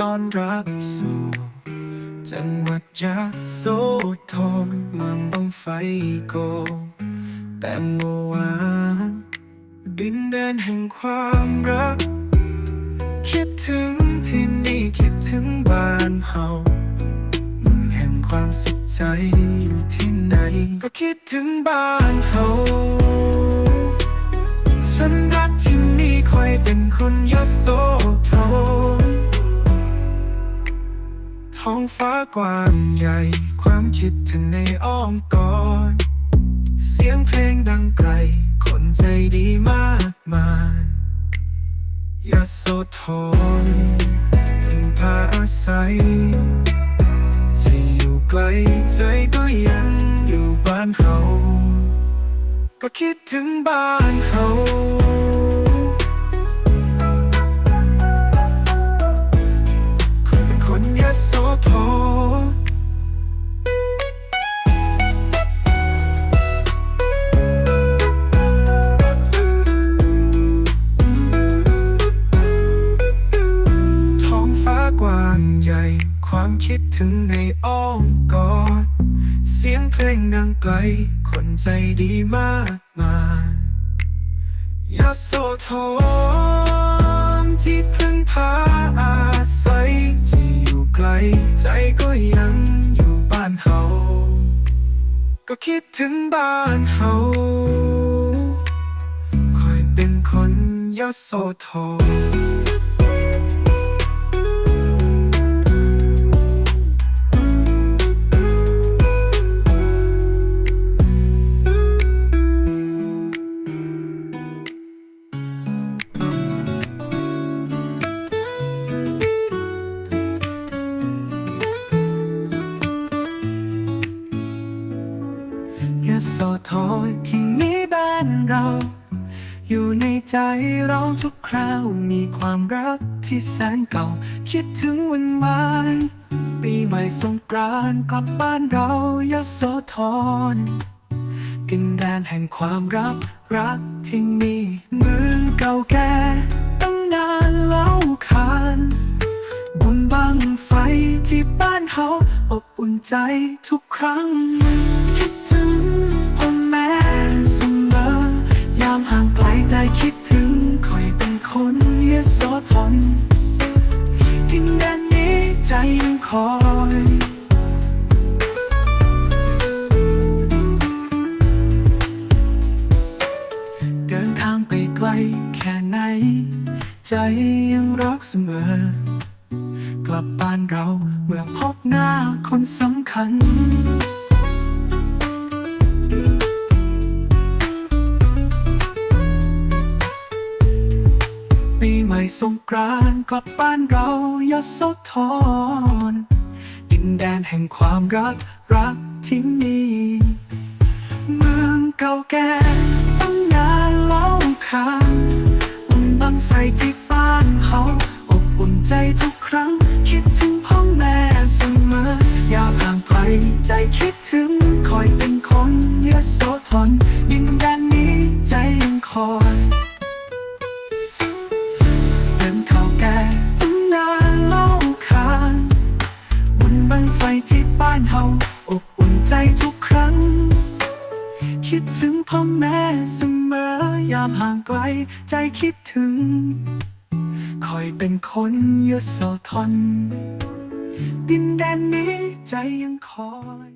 ตอนรับสู่ จังหวัดยะโสธรเมืองบังไฟโก แต่เมื่อวานดินแดนแห่งความรัก คิดถึงที่นี่คิดถึงบ้านเฮาเมืองแห่งความสุขใจอยู่ที่ไหน ก็คิดถึงบ้านเฮาฉันรักที่นี่คอยเป็นคนยโสธร ฟ้ากว้างใหญ่ ความคิดถึงในอ้อมกอด เสียงเพลงดังไกล คนใจดีมากมายยโสธรถึงพาอาศัยจะอยู่ไกลใจก็ยังอยู่บ้านเรา ก็คิดถึงบ้านเฮา คิดถึงในอ้อมกอด เสียงเพลงดังไกล คนใจดีมากมายยาโสธรที่พึ่งพาอาศัยที่อยู่ไกล ใจก็ยังอยู่บ้านเฮา ก็คิดถึงบ้านเฮาคอยเป็นคนยโสธร ยโสธรที่นี้บ้านเรา อยู่ในใจเราทุกคราวมีความรักที่แสนเก่า คิดถึงวันวานปีใหม่สงกรานต์กลับบ้านเรายโสธรดินแดนแห่งความรักรักที่มีเมืองเก่าแก่ตั้งนานเล่าขานบุญบังไฟที่บ้านเฮาอบอุ่นใจทุกครั้ง คิดถึงพ่อแม่เสมอยามห่างไกลใจคิดถึงคอยเป็นคนยโสธรดินแดนนี้ใจยังคอยเดินทางไปไกลแค่ไหน ใจยังรักเสมอ กลับบ้านเราเมื่อพบหน้าคนสำคัญ ยสงกรานกลับบ้านเรายโสธรดินแดนแห่งความรักรักที่มีเมืองเก่าแก่ ใจทุกครั้ง คิดถึงพ่อแม่เสมอยามห่างไกล ใจคิดถึง คอยเป็นคนยโสธรดินแดนนี้ใจยังคอย